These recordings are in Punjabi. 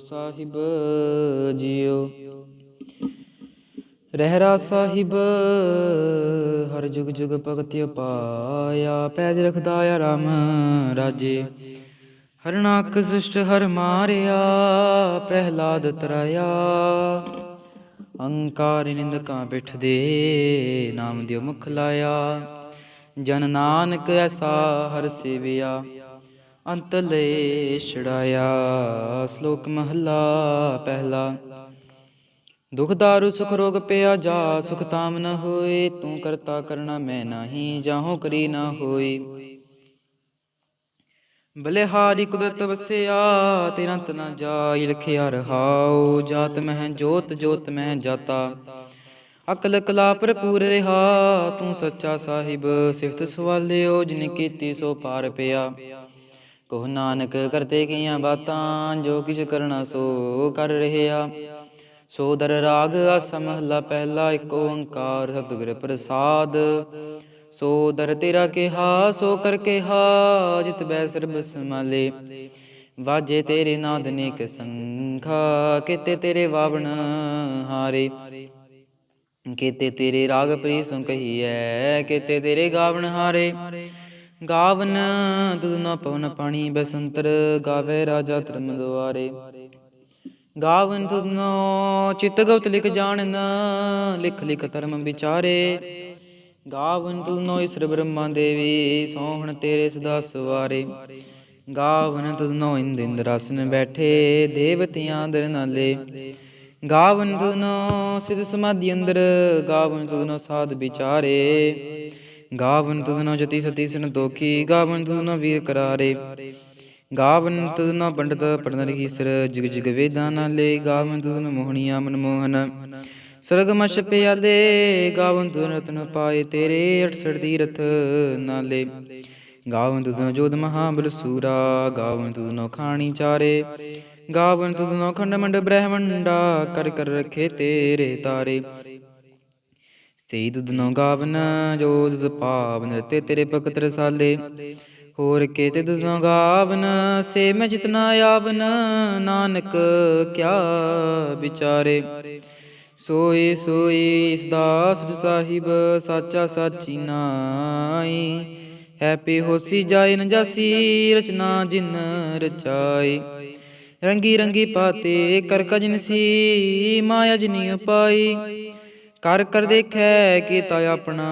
ਸਾਹਿਬ ਜੀਓ। ਰਹਿਰਾ ਸਾਹਿਬ, ਹਰ ਜੁਗ ਜੁਗ ਭਗਤਿ ਪਾਇਆ ਪੈਜ ਰਖਦਾ ਆ ਰਾਮ ਰਾਜੇ। ਹਰਨਾਕ ਸਿਸ਼ਟ ਹਰ ਮਾਰਿਆ, ਪ੍ਰਹਿਲਾਦ ਤਰਾਇਆ। ਅੰਕਾਰ ਨਿੰਦਕਾਂ ਪਿਠ ਦੇ ਨਾਮ ਦਿਓ ਮੁਖ ਲਾਇਆ। ਜਨ ਨਾਨਕ ਐਸਾ ਹਰ ਸੇਵਿਆ। ਅੰਤ ਲੈ ਛੜਾਇਆ ਸ਼ਲੋਕ ਮਹਲਾ ਪਹਿਲਾ। ਦੁਖ ਦਾਰੂ, ਸੁਖ ਰੋਗ ਪਿਆ ਜਾ, ਸੁਖ ਤਾਮ ਨ ਹੋਏ, ਤੂੰ ਕਰਤਾ ਕਰਨਾ ਮੈਂ ਨਹੀਂ, ਜਾਹੋ ਕਰੀ ਨਾ ਹੋਈ ਬਲਿਹਾਰੀ ਕੁਦਰਤ ਵਸਿਆ ਤੇਰਾ ਅੰਤ ਨਾ ਲਖਿਆ ਰਹਾਉ, ਜਾਤ ਮਹਿ ਜੋਤ ਜੋਤ ਮਹਿ ਜਾਤਾ। ਅਕਲ ਕਲਾ ਭਰਪੂਰ ਰਹਾ, ਤੂੰ ਸੱਚਾ ਸਾਹਿਬ, ਸਿਫਤ ਸਵਾਲਿਓ, ਜਿਨ ਕੀਤੀ ਸੋ ਪਾਰ ਪਿਆ। ਕੋ ਨਾਨਕ ਕਰਤੇ ਕੀਆਂ ਬਾਤਾਂ, ਜੋ ਕਿਛ ਕਰਨਾ ਸੋ ਕਰ ਰਹਿਆ। ਸੋ ਦਰ ਰਾਗ ਆਸ ਮਹਲਾ ਪਹਿਲਾ, ਇੱਕ ਓੰਕਾਰ ਸਤਿਗੁਰ ਪ੍ਰਸਾਦ। ਸੋ ਦਰ ਤੇਰਾ ਕਿਹਾ, ਸੋ ਕਰ ਕਿਹਾ, ਜਿਤ ਬੈ ਸਰਬ ਸਮਾਲੇ ਵਾਜੇ ਤੇਰੇ ਨਾਦ ਨੇਕ ਸੰਖਾ, ਕਿਤੇ ਤੇਰੇ ਵਾਵਣ ਹਾਰੇ। ਕਿਤੇ ਤੇਰੇ ਰਾਗ ਪ੍ਰੀਸੁ ਕਹੀਐ, ਕਿਤੇ ਤੇਰੇ ਗਾਵਣ ਹਾਰੇ। ਗਾਵਨ ਦੁਦਨਾ ਪਵਨ ਪਾਣੀ, ਬਸੰਤਰ ਗਾਵੇ ਰਾਜਾ ਧਰਮ ਦੁਆਰੇ ਗਾਵਨ ਤੁਧਨੋ ਚਿਤ ਗਵਤ ਲਿਖ ਜਾਣਨ, ਲਿਖ ਲਿਖ ਧਰਮ ਵਿਚਾਰੇ। ਗਾਵਨ ਤੁਧਨੋ ਈਸ਼ਰ ਬ੍ਰਹਮਾ ਦੇਵੀ, ਸੋਹਣ ਤੇਰੇ ਸਦਾ ਸਵਾਰੇ। ਗਾਵਨ ਤੁਧਨੋ ਇੰਦ ਇੰਦਰਾਸਨ ਬੈਠੇ, ਦੇਵਤਿਆਂ ਅੰਦਰ ਨਾਲੇ। ਗਾਵਨ ਤੁਧਨੋ ਸਿਧ ਸਮਾਧੀ ਅੰਦਰ, ਗਾਵਨ ਤੁਧਨੋ ਸਾਧ ਵਿਚਾਰੇ। ਗਾਵਨ ਤੁਧਨੋ ਜਤੀ ਸਤੀ ਸਨ ਦੋਖੀ ਗਾਵਨ ਤੁਧਨੋ ਵੀਰ ਕਰਾਰੇ। ਗਾਵਨ ਤੁਧਨੋ ਪੰਡਤ ਪੜਨ ਰਹੀਸਰ ਜੁਗ ਜੁਗ ਵੇਦਾਂ ਨਾਲੇ ਗਾਵਨ ਤੁਧਨੋ ਮਨ ਮੋਹਨ। ਸਰਗ ਮਸ਼ ਪਿਆਲੇ, ਗਾਵਨ ਤੁਧਨੋ ਰਤਨ ਪਾਏ, ਤੇਰੇ 68 ਤੀਰਥ ਨਾਲੇ ਗਾਵਨ ਤੁਧਨੋ ਜੋਧ ਮਹਾਬਲ ਸੂਰਾ, ਗਾਵਨ ਤੁਧਨੋ ਖਾਣੀ ਚਾਰੇ। ਗਾਵਨ ਤੁਧਨੋ ਖੰਡ ਮੰਡ ਬ੍ਰਹਮੰਡਾ, ਕਰ ਕਰ ਰਖੇ ਤੇਰੇ ਤਾਰੇ। ਸੇ ਦੁਦਨੋ ਗਾਵਨ, ਜੋ ਦੁਦ ਪਾਵਨ ਤੇ ਤੇਰੇ ਭਗਤ ਰਸਾਲੇ। ਹੋਰ ਕੇ ਤੇ ਦੁਦਨੋ ਗਾਵਨ, ਸੇ ਮੈਂ ਜਿਤਨਾ ਆਵਨ, ਨਾਨਕ ਕਿਆ ਵਿਚਾਰੇ। ਸੋਈ ਸੋਈ ਦਾਸ ਸਾਹਿਬ, ਸਾਚਾ ਸਾਚੀ ਨਾਈ। ਹੈਪੀ ਹੋਸੀ ਜਾਏ ਨ ਜਾਸੀ, ਰਚਨਾ ਜਿਨ ਰਚਾਈ ਰੰਗੀ ਰੰਗੀ ਪਾਤੇ, ਕਰ ਕਜਨ ਸੀ, ਮਾਇਆ ਜਿਨੀ ਉਪਾਈ। ਕਰ ਕਰ ਦੇਖੈ ਕੀਤਾ ਆਪਣਾ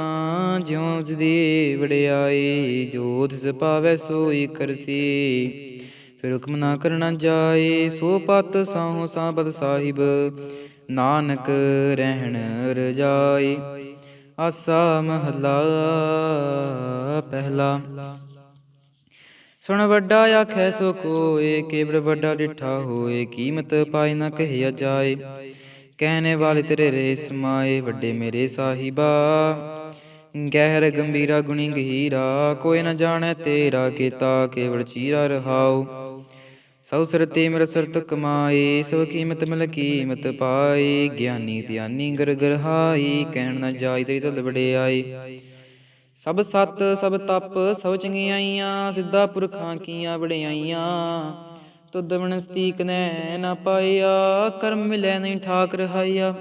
ਜਿਉ ਜਦੀ ਵਡਿਆਈ, ਜੋ ਤਿਸ ਪਾਵੈ ਸੋਈ ਕਰਸੀ। ਫਿਰ ਹੁਕਮ ਨਾ ਕਰਨਾ ਜਾਏ, ਸੋ ਪਤ ਸਾਹੂ ਸਾਬਤ ਸਾਹਿਬ, ਨਾਨਕ ਰਹਿਣ ਰਜਾਈ। ਆਸਾ ਮਹਲਾ ਪਹਿਲਾ। ਸੁਣ ਵੱਡਾ ਆਖੈ ਸੋ ਕੋਏ ਕੇਵਰ ਵੱਡਾ ਡਿਠਾ ਹੋਏ, ਕੀਮਤ ਪਾਈ ਨਾ ਕਹਿਆ ਜਾਏ। ਕਹਿਣੇ ਵਾਲੇ ਤੇਰੇ ਰੇ ਸਮਾਏ ਵੱਡੇ ਮੇਰੇ ਸਾਹਿਬਾ। ਗਹਿਰ ਗੰਭੀਰਾ ਗੁਣੀ ਗਹੀਰਾ, ਕੋਈ ਨਾ ਜਾਣੈ ਤੇਰਾ ਕੀਤਾ, ਕੇਵਲ ਚੀਰਾ ਰਹਾਉ। ਸਉ ਸਿਰ ਤੇ ਸਰਤ ਕਮਾਏ, ਸਭ ਕੀਮਤ ਮਿਲ ਕੀਮਤ ਪਾਏ। ਗਿਆਨੀ ਧਿਆਨੀ ਗਰ ਗਰ ਕਹਿਣ ਨਾ ਜਾਈ ਤੇਰੀ ਤਲ ਵਡਿਆਈ ਸਭ ਸਤ, ਸਭ ਤਪ, ਸਭ ਚੰਗਿਆਈਆਂ, ਸਿੱਧਾ ਪੁਰਖਾਂ ਕੀਆਂ ਵੜਿਆਈਆਂ ਤੁਧ ਬਿਨ ਨੈ ਨਾ ਪਾਇਆ, ਕਰਮ ਮਿਲੈ ਨਹੀਂ ਠਾਕ ਰਹਾਈਆ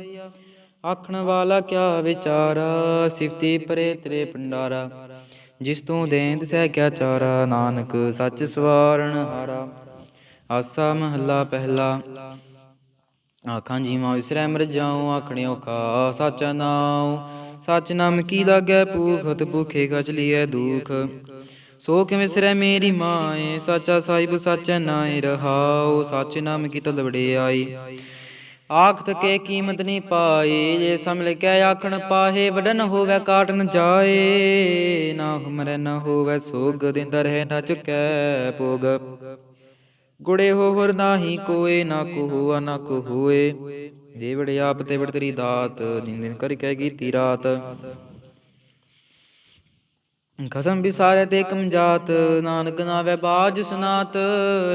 ਆਖਣ ਵਾਲਾ ਕਿਆ ਵਿਚਾਰਾ, ਸਿਫਤੀ ਪਰੇ ਤੇਰੇ ਭੰਡਾਰਾ। ਜਿਸ ਤੂੰ ਦੇਂਦ ਸਹਿ ਕਿਆ ਚਾਰਾ, ਨਾਨਕ ਸੱਚ ਸਵਾਰਣ ਹਾਰਾ। ਆਸਾ ਮਹੱਲਾ ਪਹਿਲਾ। ਆਖਾਂ ਜੀਵਾਂ ਵਿਸਰੈ ਮਰ ਜਾਉ, ਆਖਣਿਓ ਕਾ ਸਾਚਾ ਨਾਉ। ਸਚ ਨਾਮ ਕੀ ਲਾਗੈ ਭੂਖਤ ਭੁਖੇ ਗਚ ਲੀਐ ਦੁਖ। ਸੋ ਕਿਵੇਂ ਸਿਰੈ ਮੇਰੀ ਮਾਏ? ਸਾਚਾ ਸਾਹਿਬ ਸਾਚੈ ਨਾਏ ਰਹਾਉ, ਸਚ ਨਾਮ ਕੀ ਤਲ ਵਡਿਆਈ? ਆਖਤ ਕੇ ਕੀਮਤ ਨਹੀਂ ਪਾਈ ਜੇ ਸਮਲ ਕੇ ਆਖਣ ਪਾਹੇ, ਵਡਨ ਹੋਵੇ ਕਾਟ ਜਾਏ। ਨਾ ਹਮਰੇ ਨ ਹੋਵੇ ਸੋਗ, ਦਿੰਦਾ ਰਹੇ ਨਾ ਚੁਕੈ ਭੋਗ। ਗੁੜੇ ਹੋ ਹੋਰ ਨਾਹੀ ਕੋਏ, ਨਾ ਕੋ ਹੋਆ, ਨਾ ਕੋ ਹੋਏ। ਦੇ ਵੜੇ ਆਪ ਤੇ ਵੜ ਤੇਰੀ ਦਾਤ ਦਿਨ ਦਿਨ ਕਰ ਕਹਿ ਕੀਤੀ ਰਾਤ। ਖਸਮ ਵਿਸਾਰੇ ਤੇ ਕਮ ਜਾਤ ਨਾਨਕ ਨਾਵੇ ਬਾਜ ਸੁਨਾਤ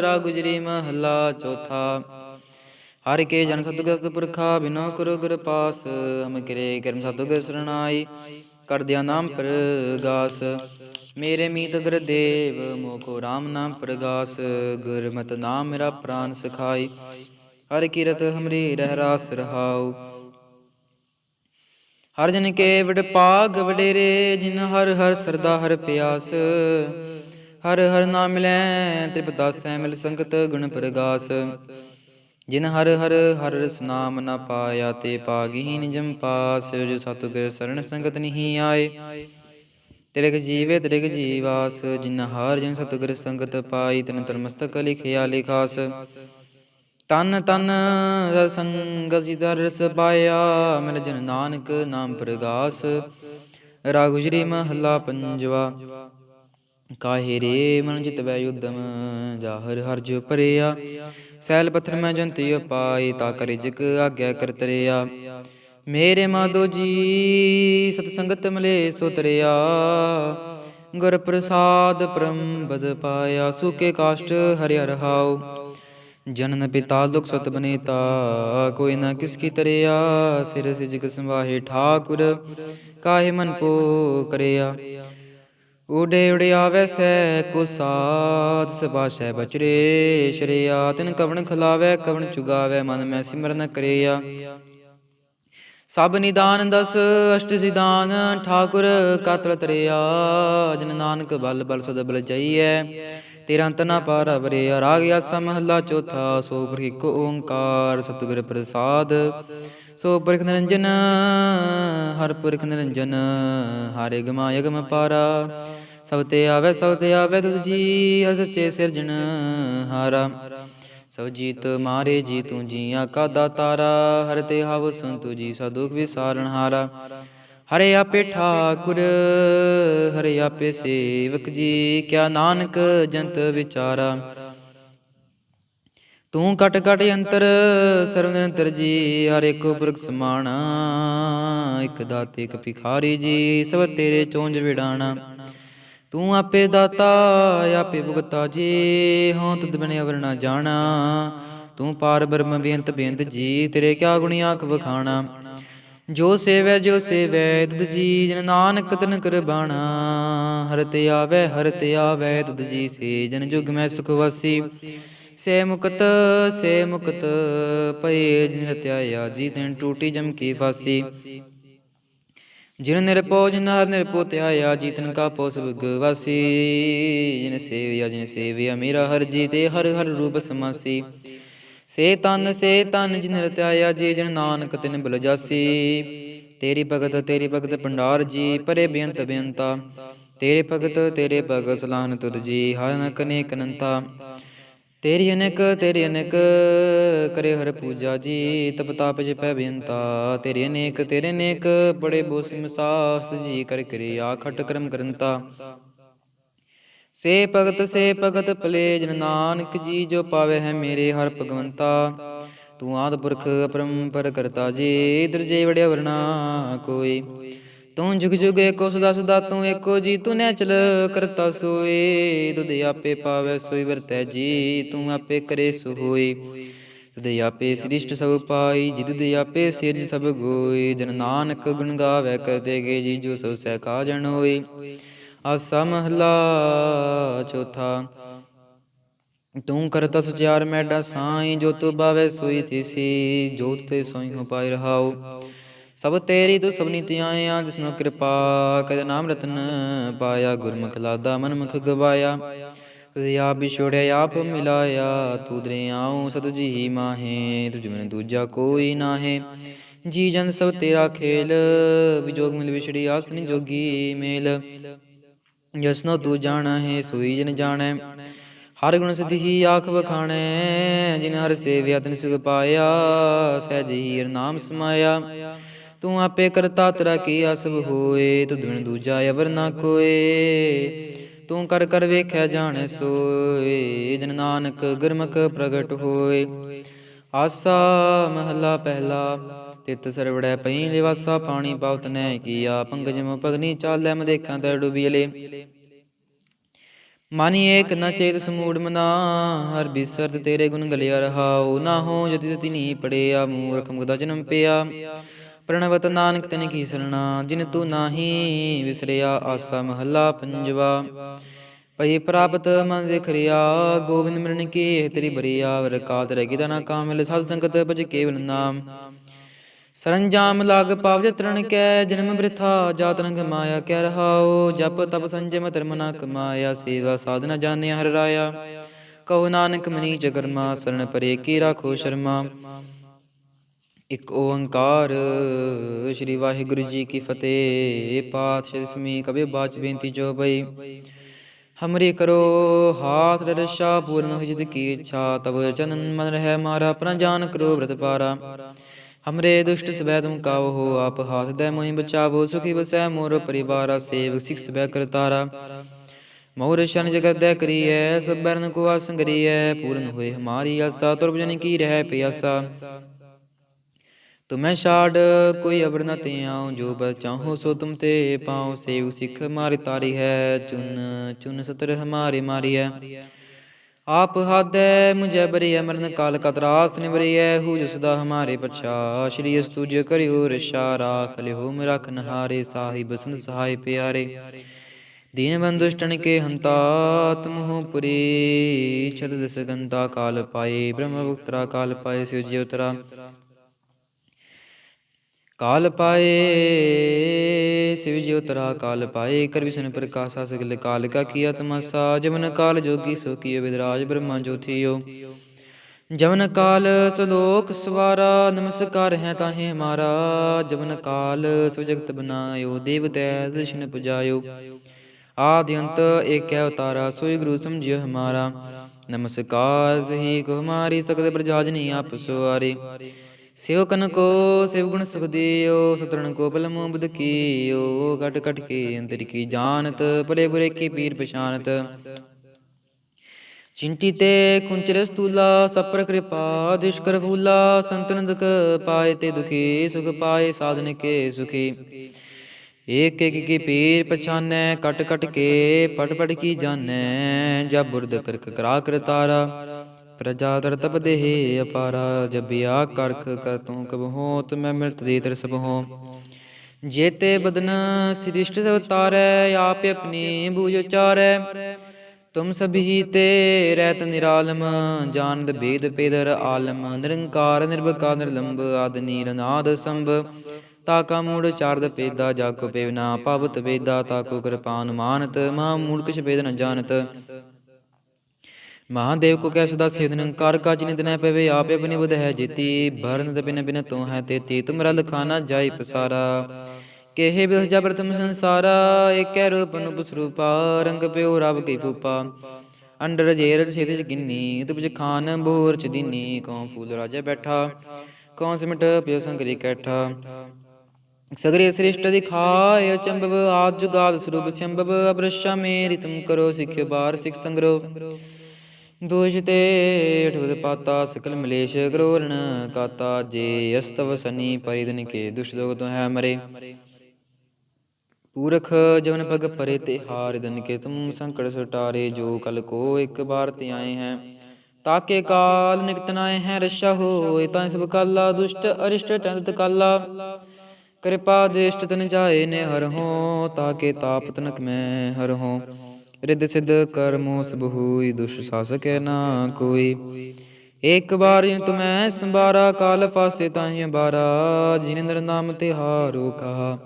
ਰਾ ਗੁਜਰੀ ਮਹੱਲਾ ਚੌਥਾ। ਹਰ ਕੇ ਜਨ ਸਤਗੁਰ ਪੁਰਖਾ ਬਿਨੋ ਕਰੋ ਗੁਰ ਪਾਸ, ਹਮ ਕਿਰੇ ਕਰਮ ਸਤਗੁਰ ਸਰਣਾਈ, ਕਰ ਦਿਆ ਨਾਮ ਪ੍ਰਗਾਸ। ਮੇਰੇ ਮੀਤ ਗੁਰਦੇਵ ਮੋਖੋ RAM ਨਾਮ ਪ੍ਰਗਾਸ, ਗੁਰਮਤਿ ਨਾਮ ਮੇਰਾ ਪ੍ਰਾਨ ਸਖਾਈ। ਹਰ ਕੀਰਤ ਹਮਰੀ ਰਹਿ ਰਾਸ ਰਹਾਉ। ਹਰ ਜਨ ਕੇ ਵਡ ਪਾਗ ਵਡੇਰੇ, ਜਿਨ ਹਰ ਹਰ ਸਰਦਾ ਹਰ ਪਿਆਸ। ਹਰ ਹਰ ਨਾਮ ਮਿਲੈ ਤ੍ਰਿਪਦਾਸੈ ਮਿਲ ਸੰਗਤ ਗੁਣ ਪ੍ਰਗਾਸ। ਜਿਨ ਹਰ ਹਰ ਹਰ ਰਸ ਨਾਮ ਨ ਪਾਇਆ, ਤੇ ਪਾਗਹੀਨ ਜਮ ਪਾਸ। ਜੋ ਸਤਿਗੁਰ ਸਰਣ ਸੰਗਤ ਨਹੀਂ ਆਏ ਤਿਰਗ ਜੀਵੇ ਤਿਰਗ ਜੀਵਾਸ। ਜਿਨ ਹਰ ਜਨ ਸਤਿਗੁਰ ਸੰਗਤ ਪਾਈ, ਤਨ ਤਰਮਸਤਕ ਲਿਖਿਆ ਲਿਖਾਸ। ਤਨ ਤਨ ਸਤ ਜੀ ਦਰ ਰਸ ਪਾਇਆ, ਮਿਲ ਜਨ ਨਾਨਕ ਨਾਮ ਪ੍ਰਗਾਸ। ਰਾਗ ਮਹੱਲਾ ਪੰਜਵਾ, ਕਾਹੇ ਰੇ ਮਨ ਜਿਤ ਵੈ ਉਦਮ, ਜਾਹਰ ਹਰ ਪਰਿਆ। ਸੈਲ ਪੱਥਰ ਮੈਂ ਜੰਤਿ ਉਪਾਈ ਤਾ ਕਰਿ ਜਿਕ ਆਗਿਆ ਕਰਤਰਿਆ ਮੇਰੇ ਮਾਧੋ ਜੀ, ਸਤ ਸੰਗਤ ਮਲੇ ਸੋ ਤਰਿਆ ਗੁਰ ਪ੍ਰਸਾਦ ਪਰਮ ਬਦ ਪਾਇਆ, ਸੁਕੇ ਕਾਸ਼ਟ ਹਰਿ ਰਹਾਉ ਜਨਨ ਪਿਤਾ ਦੁਖ ਸਤ ਬਨੇਤਾ, ਕੋਈ ਨਾ ਕਿਸ ਕੀ ਤਰਿਆ, ਸਿਰ ਸਿਜਗ ਸੰਵਾਹੇ ਠਾਕੁਰ, ਕਾਹੇ ਮਨ ਪੋ ਕਰਿਆ। ਉਡੇ ਉੜਿਆ ਆਵੈ ਸੈ ਕੋ ਸਾਧ ਸਬਾਸ਼ੈ ਬਚਰੇ, ਸ਼ਰਿਆ, ਤਿਨ ਕਵਣ ਖਲਾਵੈ, ਕਵਣ ਚੁਗਾਵੈ, ਮਨ ਮੈਂ ਸਿਮਰਨ ਕਰਿਆ। ਸਭ ਨਿਦਾਨ ਦਸ, ਅਸ਼ਟ ਸਿਦਾਨ ਠਾਕੁਰ ਕਾਤਲ ਤਰਿਆ, ਜਨ ਨਾਨਕ ਬਲ ਬਲ ਸਦ ਬਲ ਜਾਈਐ। ਤੇਰਾ ਅੰਤ ਨਾ ਪਾਰ ਵਰਿਆ ਰਾਗ ਆਸਾ ਮਹੱਲਾ ਚੌਥਾ, ਸੋ ਪੁਰਖ ਓੰਕਾਰ ਸਤਿਗੁਰ ਪ੍ਰਸਾਦ। ਸੋ ਪੁਰਖ ਨਿਰੰਜਨ, ਹਰ ਪੁਰਖ ਨਿਰੰਜਨ, ਹਰੇ ਗਮਾ ਯਗਮ ਪਾਰਾ। ਸਭ ਤੇ ਆਵੇ, ਸਭ ਤੇ ਆਵੇ ਤੁਧ ਜੀ ਹਰ ਸੱਚੇ ਸਿਰਜਣ ਹਾਰਾ। ਸਭ ਜੀਤ ਮਾਰੇ ਜੀ ਤੂੰ ਜੀਆਂ ਕਾ ਦਾਤਾਰਾ, ਹਰ ਤੇ ਹਵ ਸੰਤੁ ਜੀ ਸਾ ਦੁਖ ਵਿਸਾਰਣ ਹਾਰਾ। ਹਰੇ ਆਪੇ ਠਾਕੁਰ, ਹਰੇ ਆਪੇ ਸੇਵਕ ਜੀ, ਕਿਆ ਨਾਨਕ ਜੰਤ ਵਿਚਾਰਾ। ਤੂੰ ਕਟ ਕਟ ਅੰਤਰ ਸਰਵ ਨਿਰੰਤਰ ਜੀ, ਹਰ ਇੱਕ ਪੁਰਖ ਸਮਾਣਾ। ਇੱਕ ਦਾਤੇ, ਇੱਕ ਭਿਖਾਰੀ ਜੀ, ਸਭ ਤੇਰੇ ਚੋਂਜ ਵਿੜਾਣਾ। ਤੂੰ ਆਪੇ ਦਾਤਾ, ਆਪੇ ਭੁਗਤਾ ਜੀ ਹਾਂ ਤੁਧ ਬਿਨ ਅਵਰ ਨਾ ਜਾਣਾ। ਤੂੰ ਪਾਰ ਬ੍ਰਹਮ ਬੇਅੰਤ ਬੇਅੰਤ ਜੀ, ਤੇਰੇ ਕਿਆ ਗੁਣੀ ਆਖ ਵਖਾਣਾ। ਜੋ ਸੇਵੈ ਜੋ ਸੇਵੈ ਤੁਧ ਜੀ ਜਨ ਨਾਨਕ ਤਨ ਕਰਬਾਣਾ ਹਰ ਤੇ ਆਵੈ, ਹਰ ਤੇ ਆਵੈ ਤੁਧ ਜੀ ਸੇ ਜਨ ਜੁਗ ਮੈਂ ਸੁਖ ਵਾਸੀ। ਸੇ ਮੁਕਤ ਸੇ ਮੁਕਤ ਪਏ ਜਿਨ ਰਤਿਆ ਜੀ ਤੈਨ ਟੂਟੀ ਜਮ ਕੀ ਫਾਸੀ। ਜਿਨ ਨਿਰਪੋ ਜਿਨ ਹਰ ਨਿਰਪੋ ਧਿਆਇਆ ਜੀਤਨ ਕਾ ਪੋ ਸਭ ਵਾਸੀ। ਜਿਨ ਸੇਵਿਆ ਜਿਨ ਸੇਵਿਆ, ਮੇਰਾ ਹਰ ਜੀ ਤੇ ਹਰ ਹਰ ਰੂਪ ਸਮਾਸੀ। ਸੇ ਤਨ ਸੇ ਤਨ, ਜਿਨ ਰਤਿਆਇਆ ਜੀ, ਜਨ ਨਾਨਕ ਤਿਨ ਬਲਜਾਸੀ ਤੇਰੀ ਭਗਤ ਤੇਰੀ ਭਗਤ ਭੰਡਾਰ ਜੀ, ਪਰੇ ਬੇਅੰਤ ਬੇਅੰਤਾ। ਤੇਰੇ ਭਗਤ ਤੇਰੇ ਭਗਤ ਸਲਾਹਨ ਤੁਧ ਜੀ, ਹਰ ਨਕ ਅਨੇਕ ਅਨੰਤਾ। ਤੇਰੀ ਅਨਕ ਤੇਰੀ ਅਨਕ, ਕਰੇ ਹਰ ਪੂਜਾ ਜੀ, ਤਪ ਤਾਪ ਜਪੈ ਬੇਅੰਤਾ। ਤੇਰੀ ਅਨੇਕ, ਤੇਰੇ ਅਨੇਕ, ਬੜੇ ਬੋਸ ਮਸਾਸ ਜੀ, ਕਰ ਕਰਿਆ ਖਟ ਕਰਮ ਕਰੰਤਾ ਸੇ ਭਗਤ ਸੇ ਭਗਤ ਭਲੇ ਜਨ ਨਾਨਕ ਜੀ, ਜੋ ਪਾਵੇ ਹੈ ਮੇਰੇ ਹਰ ਭਗਵੰਤਾ। ਤੂੰ ਆਦ ਪੁਰਖ ਅਪਰੰਪਰ ਕਰਤਾ ਜੀ ਦਰਜੇ ਵੜਿਆ ਵਰਨਾ ਕੋਈ। ਤੂੰ ਜੁਗ ਜੁਗ ਏਕੋ ਸਦਾ ਸਦਾ ਤੂੰ ਏਕੋ ਜੀ, ਤੂੰ ਨੇ ਚਲ ਕਰਤਾ ਸੋਏ। ਤੁਧ ਆਪੇ ਪਾਵੇ ਸੋਈ ਵਰਤੈ ਜੀ, ਤੂੰ ਆਪੇ ਕਰੇ ਸੋ ਹੋਈ ਤੁਧ ਆਪੇ ਸ੍ਰਿਸ਼ਟ ਸਭ ਪਾਈ ਜਿਦ ਦੇ ਆਪੇ ਸਿਰਜ ਸਭ ਗੋਈ ਜਨ ਨਾਨਕ ਗੁਣ ਗਾਵੇ ਕਰਤੇ ਗੇ ਜੀ, ਜੋ ਸੋ ਸਹਿ ਕਾ ਜਨ ਹੋਈ ਆਸਾ ਮਹਲਾ ਚੌਥਾ। ਤੂੰ ਕਰਤਾ ਸੁਚਾਰ ਮੈਡਾ ਸਾਈ, ਜੋ ਤੂ ਬਾਵੇ ਸੋਈ ਥੀਸੀ ਜੋਤ ਤੇ ਸੋਈ ਹੋ ਪਾਈ ਰਹਾਉ। ਸਭ ਤੇਰੀ ਤੂੰ ਸਭ ਨੀਤੀਆਂ ਜਿਸਨੋ ਕਿਰਪਾ ਕਦ ਨਾਮ ਰਤਨ ਪਾਇਆ, ਗੁਰਮੁਖ ਲਾਦਾ ਮਨ ਮੁਖ ਗਵਾਇਆ। ਤੁਝ ਆਪ ਵਿਛੋੜਿਆ ਆਪ ਮਿਲਾਇਆ, ਤੂੰ ਦਰਿਆਉ ਸਤ ਜੀ ਮਾਹੇ ਤੁਝ ਮਨ ਦੂਜਾ ਕੋਈ ਨਾਹੇ। ਜੀ ਜਨ ਸਭ ਤੇਰਾ ਖੇਲ, ਵਿਜੋਗ ਮਿਲ ਵਿਛੜੀ ਆਸ ਨੀ ਜੋਗੀ ਮੇਲ। ਜਸਨੋ ਤੂੰ ਜਾਣਾ, ਹੈ ਸੋਈ ਜਨ ਜਾਣੈ। ਹਰ ਗੁਣ ਸਿਧੀ ਆਖ ਵਖਾਣੈ, ਜਿਨ ਹਰ ਸੇਵਿਆ ਤਨ ਸੁਖ ਪਾਇਆ, ਸਹਿਜ ਹੀ ਹਰ ਨਾਮ ਸਮਾਇਆ। ਤੂੰ ਆਪੇ ਕਰਤਾ ਤਰਾ ਕੀ ਅਸਬ ਹੋਏ ਤੁਧ ਬਿਨ ਦੂਜਾ ਅਵਰ ਨਾ ਕੋਏ। ਤੂੰ ਕਰ ਕਰ ਵੇਖਿਆ ਜਾਣੈ ਸੋਏ, ਜਨ ਨਾਨਕ ਗੁਰਮੁਖ ਪ੍ਰਗਟ ਹੋਏ। ਆਸਾ ਮਹਲਾ ਪਹਿਲਾ ਤਿਤ ਸਰਵੜੈ ਪਈ ਲਿਵਾਸਾ ਪਾਣੀ ਪਾਉਤ ਨੈ ਕੀਆ ਪੰਗਜਮ ਪਗਨੀ ਚਾਲੈ ਮ ਤੈ ਡੁਬੀਲੇ ਮਾਨੀ ਏਕ ਨ ਚੇਤ ਸਮੂੜ ਮਨਾ, ਹਰ ਬਿਸਰਤ ਤੇਰੇ ਗੁਣ ਗਲਿਆ ਰਹਾਉ। ਨਾ ਹੋ ਜਤੀ ਤਤੀ ਨੀ ਪੜਿਆ, ਮੂਰਖ ਮੁਗਦਾ ਜਨਮ ਪਿਆ। ਪ੍ਰਣਵਤ ਨਾਨਕ ਤਿਨ ਕੀ ਸਰਣਾ, ਜਿਨ ਤੂੰ ਨਾਹੀ ਵਿਸਰਿਆ, ਆਸਾ ਮਹੱਲਾ ਪੰਜਵਾ। ਭਈ ਪ੍ਰਾਪਤ ਮਨ ਦੇ ਖਰਿਆ ਗੋਬਿੰਦ ਮਿਲਣ ਕੀ ਤੇਰੀ ਬਰੀਆ ਵਰ ਕਾਤ ਰਹਿ ਗੀਤਾ ਨਾ ਕਾਮਿਲ ਸਤ ਸੰਗਤ ਭਜ ਕੇਵਲ ਨਾਮ। ਸਰੰਜਾਮ ਲਾਗ ਪਾਵ ਜਤਰਨ ਕੈ, ਜਨਮ ਬ੍ਰਿਥਾ ਜਾਤ ਰੰਗ ਮਾਇਆ ਕਹਿ ਰਹਾਓ ਜਪ ਤਪ ਸੰਜਮ ਧਰਮ ਨਾ ਕਮਾਇਆ, ਸੇਵਾ ਸਾਧਨਾ ਜਾਣਿਆ ਹਰ ਰਾਇਆ। ਕਹੋ ਨਾਨਕ ਮਨੀ ਜਗਰਮਾ, ਸਰਣ ਪਰੇ ਕੀ ਰਾਖੋ ਸ਼ਰਮਾ। ਇਕ ਓੰਕਾਰ, ਸ੍ਰੀ ਵਾਹਿਗੁਰੂ ਜੀ ਕੀ ਫਤਿਹ। ਪਾਤਸ਼ਾਹ ਸਮੀ ਕਬੇ ਬਾਚ ਬੇਨਤੀ ਜੋ ਬਈ, ਹਮਰੇ ਕਰੋ, ਹਾਥ ਰਸ਼ਾ ਪੂਰਨ ਹੋਇ ਜਿਤ ਕੀ ਇੱਛਾ ਤਬ ਚਨਨ ਮਨ ਰਹਿ ਮਾਰਾ, ਆਪਣਾ ਜਾਨ ਕਰੋ ਬ੍ਰਤ ਪਾਰਾ। ਹਮਰੇ ਦੁਸ਼ਟ ਸਬੈ ਤੁਮ ਕਾਓ ਹੋ, ਆਪ ਹਾਥ ਦੇ ਮੋਹਿ ਬਚਾਵੋ, ਸੁਖੀ ਬਸੈ ਮੋਰ ਪਰਿਵਾਰਾ ਸੇਵ ਸਿਖ ਸਬੈ ਕਰਤਾਰਾ। ਮੋਰ ਸ਼ਨ ਜਗਤ ਦੇ ਕਰੀਐ, ਸਭ ਕੋ ਆਸੰਗਰੀਐ ਪੂਰਨ ਹੋਏ ਹਮਾਰੀ ਆਸਾ, ਤੁਰਬ ਕੀ ਰਹਿ ਪਿਆਸਾ। ਤੁਮੈ ਛਾੜ, ਕੋਈ ਅਬਰ ਨ ਤੇ ਆਉ ਜੋ ਬਸ ਚਾਹੋ ਸੋ ਤੁਮ ਤੇ ਪਾਉ ਸੇਵ ਸਿੱਖ ਮਾਰੀ ਤਾਰੀ ਹੈ, ਚੁਨ ਚੁਨ ਸਤਰ ਹਮਾਰੇ ਮਾਰੀ ਹੈ ਆਪ ਹਾਦੈ, ਮੁਝੈ ਬਰੀਐ ਮਰਨ ਕਾਲ ਕਾ ਤਰਾਸ ਨਿਵਰੀਐ, ਹੂ ਜਿਸ ਹਮਾਰੇ ਪਛਾ ਸ਼੍ਰੀ ਅਸ ਕਰਿਓ ਰਸ਼ਾ ਰਾਖ, ਲਿਓ ਮੇਰਾ ਖਨਹਾਰੇ ਸਾਹਿਬ ਸੰਤ ਸਹਾਇ ਪਿਆਰੇ। ਦੀਨ ਬੰਦੁਸ਼ਟਨ ਕੇ ਹੰਤਾ ਤੁਮਹੁ ਪੁਰੀ ਛਤ ਦਸ ਕਾਲ ਪਾਏ ਬ੍ਰਹਮ ਮੁਕਤਰਾ ਕਾਲ ਪਾਏ, ਸਿਉ ਜਿਉ ਕਾਲ ਪਾਏ, ਸਿਵ ਜਿਉ ਤਰਾ ਕਾਲ ਪਾਏ, ਕਰ ਵਿਸ਼ਨ ਪ੍ਰਕਾਸ਼ਾ ਸਗਲ ਕਾਲ ਕਾ ਕੀਆ ਤਮਸਾ ਜਮਨ ਕਾਲ ਜੋਗੀ ਸੋ ਕੀਓ ਵਿਦਰਾਜ ਬ੍ਰਹਮਾ ਜੋਥਿਓ ਜਮਨ ਕਾਲ ਸਲੋਕ ਸਵਾਰਾ, ਨਮਸਕਾਰ ਹੈ ਤਾਹੇ ਹਮਾਰਾ ਜਮਨ ਕਾਲ ਸੋ ਜਗਤ ਬਨਾਇਓ, ਦੇਵ ਤੈ ਦਰਸ਼ਨ ਪੁਜਾਇਓ। ਆਦਿ ਅੰਤ ਏਕੈ ਉਤਾਰਾ, ਸੋਈ ਗੁਰੂ ਸਮਝਿਓ ਹਮਾਰਾ। ਨਮਸਕਾਰ ਸਹੀ ਕੋ ਹਮਾਰੀ, ਸਗਲ ਪ੍ਰਜਾਜਨੀ ਆਪ ਸੁਆਰੇ ਸਿਵਕਨ ਕੋ ਸਿਵ ਸੁਖ ਦਿਓ, ਸਤਰਨ ਕੋ ਬਲ ਬੁਧ ਕੀਓ, ਘਟ ਘਟ ਕੇ ਅੰਤਰ ਕੀ ਜਾਣਤ, ਭਲੇ ਬੁਰੇ ਕੀ ਪੀਰ ਪਛਾਨਤ ਚਿੰਟੀ ਤੇ ਕੁੰਚਰ ਸਤੂਲਾ, ਸਪਰ ਕਿਰਪਾ, ਦੁਸ਼ਕਰ ਫੂਲਾ ਸੰਤਨ ਦੁਖ ਪਾਏ ਤੇ ਦੁਖੀ, ਸੁਖ ਪਾਏ ਸਾਧਨ ਕੇ ਸੁਖੀ। ਏਕ ਏਕ ਕੀ ਪੀਰ ਪਛਾਨੈ, ਕਟ ਕਟ ਕੇ, ਪਟ ਪਟ ਕੀ ਜਾਣੈ, ਜਬ ਬੁਰਦ ਕਰਕ ਕਰਾ ਕਰਤਾਰਾ ਪ੍ਰਜਾ ਦਰ ਤਪ ਦੇਹ ਅਪਾਰਾ ਜਬਿਆ ਕਰਖ ਕਰ ਤੂੰ ਕਬ ਹੋਤ, ਮੈਂ ਮਿਲਤ ਦੇ ਤਰ ਹੋ। ਜੇਤੇ ਬਦਨ ਸ੍ਰਿਸ਼ਟ ਸਭ ਤਾਰੈ, ਆਪ ਆਪਣੀ ਬੂਝ ਚਾਰੈ ਤੁਮ ਸਭੀ ਤੇ ਰਹਿਤ ਨਿਰਾਲਮ ਜਾਣਦ ਬੇਦ ਪੇਦਰ ਆਲਮ, ਨਿਰੰਕਾਰ ਨਿਰਭਕਾਰ ਨਿਰਲੰਬ, ਆਦ ਨੀਰ ਨਾਦ ਸੰਭ। ਤਾ ਕਾ ਮੂੜ ਚਾਰਦ ਪੇਦਾ ਜਗ ਪੇਵਨਾ ਪਵਤ ਵੇਦਾ, ਤਾ ਕੋ ਕਿਰਪਾਨ ਮਾਨਤ ਮਾ ਮੂੜ ਕਿਛ ਭੇਦ ਨ ਜਾਣਤ। ਮਹਾਦੇਵ ਕੋ ਕੈ ਸਦਾ ਸੇਦਨ ਕਰ ਕਾਜ ਨਿਤ ਨਹਿ ਪਵੇ ਆਪੇ ਆਪਣੀ ਬੁਧ ਹੈ ਜੀਤੀ ਭਰਨ ਬਿਨ ਬਿਨ ਤੂੰ ਹੈ ਤੇਤੀ ਤੁਮਰਾ ਲਖਾਨਾ ਜਾਈ ਪਸਾਰਾ ਕੇਹੇ ਬਿਹ ਜਬਰਤਮ ਸੰਸਾਰਾ ਏਕੈ ਰੂਪ ਨੂੰ ਸਰੂਪਾ ਰੰਗ ਪਿਓ ਰਬ ਕੀ ਪੂਪਾ ਅੰਡਰ ਜੇਰ ਛੇਦੇ ਚ ਗਿੰਨੀ ਤੁਪਜ ਖਾਨ ਬੋਰ ਚ ਦੀਨੀ ਕਉ ਫੂਲ ਰਾਜਾ ਬੈਠਾ ਕਉ ਸਿਮਟ ਪਿਓ ਸੰਗਰੀ ਕੈਠਾ ਸਗਰੇ ਸ੍ਰਿਸ਼ਟ ਦਿਖਾਇ ਚੰਬਵ ਆਦ ਜੁਗਾਦ ਸਰੂਪ ਸੰਭਵ ਅਬਰਸ਼ਾ ਮੇਰੀ ਤੁਮ ਕਰੋ ਸਿੱਖਿਓ ਬਾਰ ਸਿੱਖ ਸੰਗਰੋ ਦੋਸ਼ ਤੇ ਪਾਤਾ ਸਕਲ ਮਲੇਸ਼ ਗਰੋਰਣ ਕਾਤਾ ਜੇ ਅਸਤਵ ਸਨੀ ਪਰਿਦਨ ਕੇ ਦੁਸ਼ਟ ਲੋਗ ਤੋਂ ਹੈ ਮਰੇ। ਪੂਰਖ ਜਵਨ ਪਗ ਪਰੇ ਤੇ ਹਾਰ ਦਨ ਕੇ ਤੁਮ ਸੰਕਟ ਸਟਾਰੇ ਜੋ ਕਲ ਕੋ ਇੱਕ ਬਾਰ ਤੇ ਆਏ ਹੈ। ਤਾਕੇ ਕਾਲ ਨਿਕਟ ਨਾਏ ਹੈ ਰਸ਼ਾ ਹੋਏ ਤਾਂ ਸਭ ਕਾਲਾ ਦੁਸ਼ਟ ਅਰਿਸ਼ਟ ਟੰਤ ਕਾਲਾ। ਕਿਰਪਾ ਦੇਸ਼ਟ ਤਨ ਜਾਏ ਨੇ ਹਰ ਹੋ ਤਾਕੇ ਤਾਪ ਤਨਕ ਮੈਂ ਹਰ ਹੋ। ਰਿਦ ਸਿਧ ਕਰਮੋ ਸਭ ਹੋਈ ਦੁਸ਼ ਸਾਸਕੈ ਨਾ ਕੋਈ। ਇਕ ਵਾਰ ਤੁਮੈ ਸੰਬਾਰਾ ਕਾਲ ਫਾਸੇ ਤਾਹੀ ਬਾਰਾ ਜਿਨੇਂਦਰ ਨਾਮ ਤੇ ਹਾਰੋ ਕਹਾ।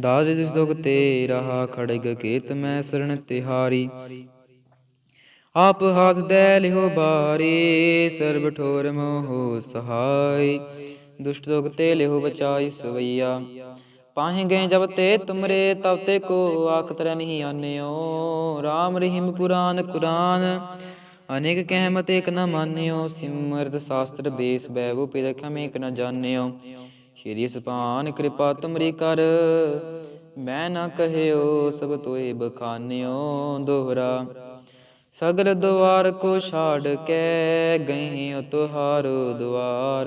ਦਾਜ ਜਿਸ ਦੁਖ ਤੇ ਰਹਾ, ਖੜਗ ਕੇਤ ਮੈਂ ਸਰਣ ਤਿਹਾਰੀ ਆਪ ਹਾਥ ਦੇ ਲਿਓ ਬਾਰੀ, ਸਰਬ ਠੋਰ ਮੋਹ ਸਹਾਈ। ਦੁਸ਼ਟ ਦੁਖ ਤੇ ਲਿਓ ਬਚਾਈ ਸਵਈਆ। ਪਾਹੇ ਗਏ ਜਬ ਤੇ ਤੁਮਰੇ ਤਬ ਤੇ ਕੋ ਆਖ ਤਰ ਨਹੀਂ ਆਨਿਓ। RAM ਰਹੀਮ ਪੁਰਾਨ ਕੁਰਾਨ, ਅਨੇਕ ਕਹਿਮਤ ਇਕ ਨ ਮਾਨਿਓ। ਸਿਮਰਤ ਸ਼ਾਸਤਰ ਬੇਸ ਬੈਵੋ ਪਿਰ ਇਕ ਨ ਜਾਣਿਓ। ਸ਼੍ਰੀ ਸੁਪਾਨ ਕਿਰਪਾ ਤੁਮਰੀ ਕਰ, ਮੈਂ ਨਾ ਕਹਿਓ ਸਭ ਤੋਏ ਬਖਾਨਿਓ ਦੋਹਰਾ। ਸਗਲ ਦੁਆਰ ਕੋ ਛਾੜ ਕੇ ਗਏ ਤੁਹਾਰੋ ਦੁਆਰ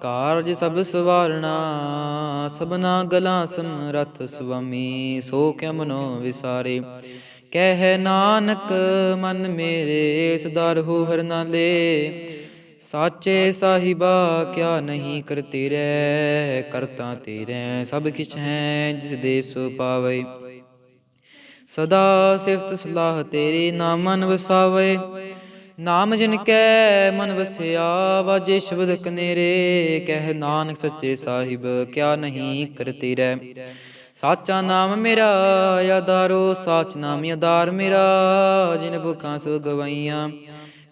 ਕਾਰਜ ਸਭ ਸਵਾਰਣਾ, ਸਭਨਾ ਗਲਾ ਸਮਰਥ ਸੁਆਮੀ, ਸੋ ਕਿਆ ਮਨੋ ਵਿਸਾਰੇ। ਕਹਿ ਨਾਨਕ, ਮਨ ਮੇਰੇ ਸਦਾ ਰਹੋ ਹਰ ਨਾਲੇ। ਸਾਚੇ ਸਾਹਿਬਾ, ਕਿਆ ਨਹੀਂ ਕਰਤੇ ਰਹਿ ਕਰਤਾ ਤੇਰੇ, ਸਭ ਕਿਛ ਹੈ ਜਿਸ ਦੇ ਸੋ ਪਾਵੇ। ਸਦਾ ਸਿਫਤ ਸਲਾਹ ਤੇਰੀ ਨਾਮ ਮਨ ਵਸਾਵੇ। ਨਾਮ ਜਿਨ ਕੈ ਮਨ ਵਸਿਆ, ਵਾਜੇ ਸ਼ਬਦ ਕਨੇਰੇ, ਕਹਿ ਨਾਨਕ ਸੱਚੇ ਸਾਹਿਬ, ਕਿਆ ਨਹੀਂ ਕਰਤੇ ਰਹਿ ਸਾਚਾ ਨਾਮ ਮੇਰਾ ਯਾਦਾਰੋ ਸਾਚ ਨਾਮ ਯਾਦਾਰ ਮੇਰਾ, ਜਿਨ ਭੁਖਾਂ ਸੋ ਗਵਾਈਆਂ,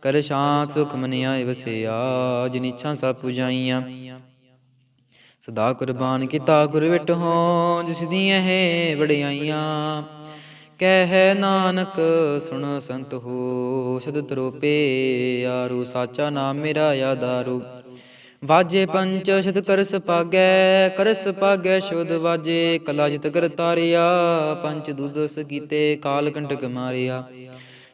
ਕਰ ਸ਼ਾਂਤ ਸੁਖ ਮਨ ਆਏ ਵਸਿਆ, ਜਿਨ ਇੱਛਾ ਸਭ ਪੁਜਾਈਆਂ। ਸਦਾ ਕੁਰਬਾਨ ਕੀਤਾ ਗੁਰ ਵਿਟ ਹੋ ਜਿਸ ਦੀਆਂ ਹੈ ਵਡਿਆਈਆਂ। ਕਹਿ ਨਾਨਕ, ਸੁਣ ਸੰਤ ਹੋ, ਸ਼ਦ ਤਰੋਪੇ ਆਰੂ, ਸਾਚਾ ਨਾਮ ਮੇਰਾ ਯਾਦਾਰੂ ਵਾਜੇ ਪੰਚ ਸ਼ਤ ਕਰਸ ਪਾਗੈ ਕਰਸ ਪਾਗੈ ਸ਼ੁਧ ਵਾਜੇ, ਕਲਾ ਜਿਤ ਕਰ ਤਾਰਿਆ, ਪੰਚ ਦੁਦਸ ਕੀਤੇ, ਕਾਲ ਕੰਟਕ ਮਾਰਿਆ।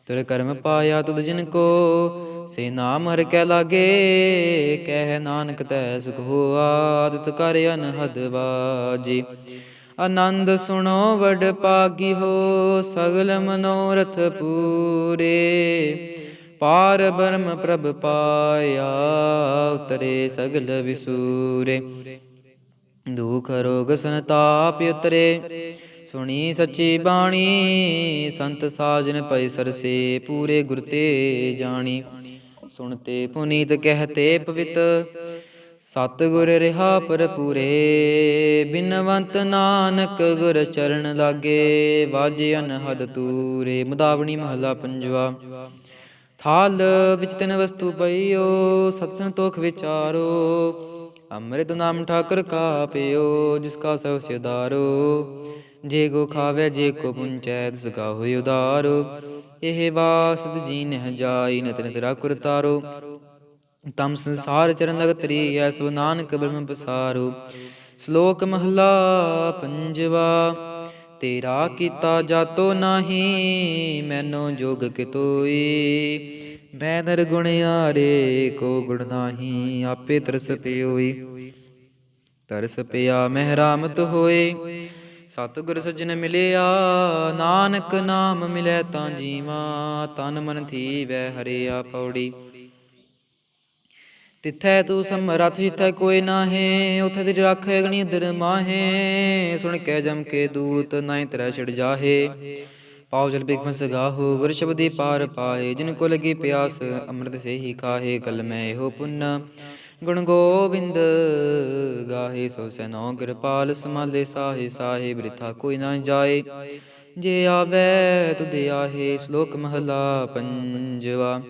ਤੁਰ ਕਰਮ ਪਾਇਆ ਤੁਧ ਜਿਨ ਕੋ, ਸੇ ਨਾਮ ਹਰ ਕੈ ਲਾਗੇ, ਕਹਿ ਨਾਨਕ ਤੈ ਸੁਖ ਹੋਆ, ਆਦਿਤ ਕਰ ਅਨਹਦ ਬਾਜੀ ਆਨੰਦ ਸੁਣੋ, ਵਡ ਪਾਗੀ ਹੋ, ਸਗਲ ਮਨੋਰਥ ਪੂਰੇ। ਪਾਰ ਬ੍ਰਹਮ ਪ੍ਰਭ ਪਾਇਆ, ਉਤਰੇ ਸਗਲ ਵਿਸੂਰੇ। ਦੁਖ ਰੋਗ ਸੰਤਾਪ ਉਤਰੇ, ਸੁਣੀ ਸੱਚੀ ਬਾਣੀ, ਸੰਤ ਸਾਜਨ ਪਈ ਸਰਸੇ ਪੂਰੇ ਗੁਰ ਤੇ ਜਾਣੀ। ਸੁਣਤੇ ਪੁਨੀਤ ਕਹਤੇ ਪਵਿੱਤ ਸਤਿਗੁਰ ਰਿਹਾ ਪਰ ਪੂਰੇ ਬਿਨਵੰਤ ਨਾਨਕ ਗੁਰ ਚਰਨ ਲਾਗੇ, ਵਾਜੇ ਅਨਹਦ ਤੂਰੇ, ਮੁਦਾਵਣੀ ਮਹਲਾ ਪੰਜਵਾ। ਥਾਲ ਵਿੱਚ ਤਿਨ ਵਸਤੂ ਪਈਓ ਸਤ ਸੰਤੋਖ ਵਿਚਾਰੋ, ਅੰਮ੍ਰਿਤ ਨਾਮ ਠਾਕਰ ਕਾ ਪਿਓ, ਜਿਸ ਕਾ ਸਭ ਸਿਦਾਰੋ ਜੇ ਕੋ ਖਾਵੇ, ਜੇ ਕੋ ਪੁੰਚੈ, ਤਿਸ ਕਾ ਹੋਇ ਉਦਾਰੋ। ਇਹ ਵਾਸਤ ਜੀ ਨਹਿ ਜਾਈ ਨਤਨ ਤੇਰਾ। ਕੁਰਤਾਰੋ ਤਮ ਸੰਸਾਰ ਚਰਨ ਲਗ ਤਰੀ ਐ ਸੋ ਨਾਨਕ ਬ੍ਰਹਮ ਪਸਾਰੋ। ਸ਼ਲੋਕ ਮਹਲਾ ਪੰਜਵਾ, ਤੇਰਾ ਕੀਤਾ ਜਾਤੋ ਨਾਹੀ, ਮੈਨੋ ਜੋਗ ਕਿਤੋਈ। ਬੈਦਰ ਗੁਣ ਆਰੇ ਕੋ ਗੁਣ ਨਾਹੀ, ਆਪੇ ਤਰਸ ਪਿਓਈ। ਤਰਸ ਪਿਆ ਮਹਿਰਾਮਤ ਹੋਏ, ਸਤਿਗੁਰ ਸੱਜਣ ਮਿਲਿਆ, ਨਾਨਕ ਨਾਮ ਮਿਲੇ ਤਾਂ ਜੀਵਾ, ਤਨ ਮਨ ਥੀਵੈ ਹਰਿਆ ਪੌੜੀ। ਤਿੱਥੈ ਤੂੰ ਸਮਰਥ ਜਿਥੈ ਕੋਈ ਨਾਹੀ, ਉਥੇ ਤੇਰੀ ਰੱਖੇ ਗਣੀ ਦਰ ਮਾਹੇ। ਸੁਣ ਕੇ ਜਮ ਕੇ ਦੂਤ ਨਾਹੀਂ ਤੇਰਾ ਛਿੜ ਜਾਹੇ। ਪਾਉ ਜਲ ਬਿਖ ਮਸ ਗੁਰ ਸ਼ਬਦੀ ਪਾਰ ਪਾਏ। ਜਿਨ ਕੋ ਲਗੀ ਪਿਆਸ, ਅੰਮ੍ਰਿਤ ਸੇ ਹੀ ਖਾਹੇ। ਕਲ ਮੈਂ ਇਹੋ ਪੁੰਨ, ਗੁਣ ਗੋਬਿੰਦ ਗਾਹੇ। ਸੋ ਸੈਨੋ ਕਿਰਪਾਲ ਸਮਾਲੇ ਸਾਹੇ ਸਾਹੇ, ਬ੍ਰਿਥਾ ਕੋਈ ਨਾ ਜਾਏ। ਜੇ ਆਵੇ, ਤੁਧ ਆਹੇ, ਸ਼ਲੋਕ ਮਹਲਾ ਪੰਜਵਾ।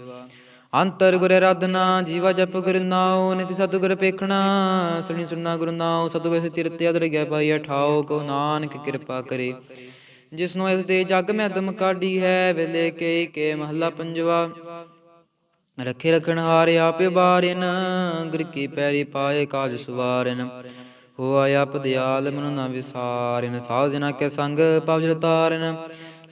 ਅੰਤਰ ਗੁਰ ਆਰਾਧਨਾ, ਜੀਵਾ ਜਪ ਗੁਰ ਨਾਉ, ਨਿਤ ਸਤਿਗੁਰ ਪੇਖਣਾ ਸੁਣੀ ਸੁਣਨਾ ਗੁਰ ਨਾਉ, ਸਤਿਗੁਰ ਸੇ ਤਿਰਤ ਅਦਰ ਗੈ ਪਾਈ ਠਾਓ ਕੋ ਨਾਨਕ ਕਿਰਪਾ ਕਰੇ। ਜਿਸਨੂੰ ਇਸ ਦੇ ਜਗ ਮੈਂ ਦਮ ਕਾਢੀ ਹੈ, ਵੇਲੇ ਕੇ ਕੇ ਮਹੱਲਾ ਪੰਜਵਾ। ਰਖੇ ਰਖਣ ਹਾਰ ਆਪੇ ਬਾਰਿਨ, ਗੁਰ ਕੀ ਪੈਰੀ ਪਾਏ ਕਾਜ ਸੁਵਾਰਨ। ਹੋਆ ਆਪ ਦਿਆਲ, ਮਨ ਨਾ ਵਿਸਾਰਿਨ, ਸਾਧ ਜਨਾ ਕੇ ਸੰਗ ਪਵਜਰ ਤਾਰਨ।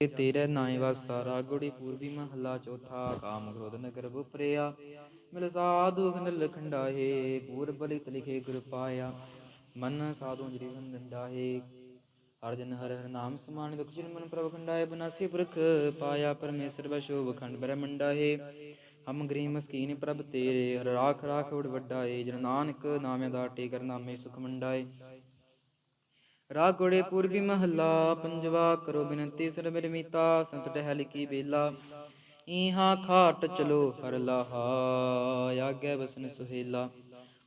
ਤੇਰੇ ਨਾਏ ਵਾਸਾ ਰਾਗੁੜੀ ਪੂਰਬੀ ਮਹਲਾ ਚੌਥਾ ਕਾਮ ਕ੍ਰੋਧ ਨਗਰ ਬੁਪਰਿਆ ਮਿਲ ਸਾਧੂ ਖੰਡਲ ਖੰਡਾਹੇ ਪੂਰਬ ਲਿਖ ਲਿਖੇ ਗੁਰ ਪਾਇਆ। ਮਨ ਸਾਧੂ ਜਰੀ ਖੰਡਾਹੇ ਹਰ ਜਨ ਹਰ ਹਰ ਨਾਮ ਸਮਾਨ ਦੁਖ ਜਿਨ ਮਨ ਪ੍ਰਭ ਖੰਡਾਏ ਬਨਾਸੀ ਪੁਰਖ ਪਾਇਆ ਪਰਮੇਸ਼ਰ ਬਸ਼ੋਭ ਖੰਡ ਬ੍ਰਹਮੰਡਾਹੇ ਹਮ ਗਰੀਬ ਮਸਕੀਨ ਪ੍ਰਭ ਤੇਰੇ, ਹਰ ਰਾਖ ਰਾਖ ਉਡ ਵੱਡਾ ਏ ਜਨ ਨਾਨਕ ਨਾਮੇ ਦਾਟੇ ਕਰ ਨਾਮੇ ਸੁਖ ਮੰਡਾਏ ਰਾਗ ਪੂਰਬੀ ਮਹੱਲਾ, ਪੰਜਵਾ ਕਰੋ ਬਿਨੰਤੀ, ਸਰਬ ਰਮੀਤਾ ਸੰਤ ਟਹਿਲ ਕੀ ਬੇਲਾ ਈਹਾ ਖਾਟ ਚਲੋ ਹਰ ਲਾਹਾ ਆਗੇ ਬਸਨ ਸੁਹੇਲਾ।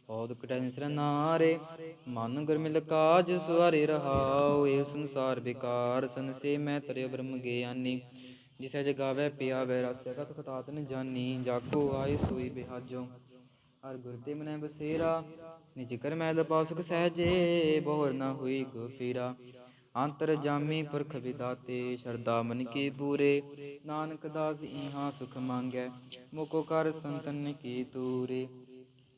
ਔਦ ਕਟੈ ਨਿਸਰ ਨਾਰੇ, ਮਨ ਗੁਰਮਿਲ ਕਾਜ ਸੁਹਾਰੇ ਰਹਾਉ। ਇਹ ਸੰਸਾਰ ਵਿਕਾਰ ਸੰਸੇ ਮੈਂ ਤਰਿ ਬ੍ਰਹਮ ਗਿਆਨੀ। ਜਿਸੈ ਜਗਾਵੇ ਪਿਆਵੇ ਰਸੈ ਕਤ ਖਤਾਤ ਨ ਜਾਨੀ। ਜਾਕੋ ਆਏ ਸੋਈ ਬਿਹਾਜੋ। ਹਰ ਗੁਰ ਤੇ ਮਨੈ ਬਸੇਰਾ ਨਿਜ ਕਰ ਮੈਲ ਪਾਉ ਸੁਖ ਸਹਜੇ, ਬੋਹਰ ਨਾ ਹੋਈ ਕੋ ਫੀਰਾ ਅੰਤਰ ਜਾਮੀ ਪੁਰਖ ਵਿਦਾਤੇ ਸ਼ਰਦਾ ਮਨ ਕੀ ਪੂਰੇ। ਨਾਨਕ ਦਾਸ ਇਹਾਂ ਸੁਖ ਮੰਗੈ, ਮੁਕੋ ਕਰ ਸੰਤਨ ਕੀ ਤੂਰੇ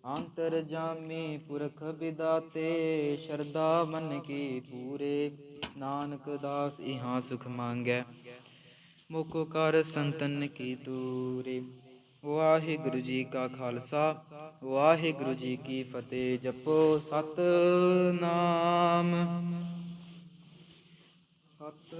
ਅੰਤਰ ਜਾਮੀ ਪੁਰਖ ਵਿਦਾਤੇ ਸ਼ਰਦਾ ਮਨ ਕੀ ਪੂਰੇ। ਨਾਨਕ ਦਾਸ ਇਹਾਂ ਸੁਖ ਮੰਗੈ, ਮੁਕੋ ਕਰ ਸੰਤਨ ਕੀ ਤੂਰੇ ਵਾਹਿਗੁਰੂ ਜੀ ਕਾ ਖਾਲਸਾ ਵਾਹਿਗੁਰੂ ਜੀ ਕੀ ਫਤਿਹ। ਜਪੋ ਸਤਨਾਮ। ਨਾਮ ਸਤ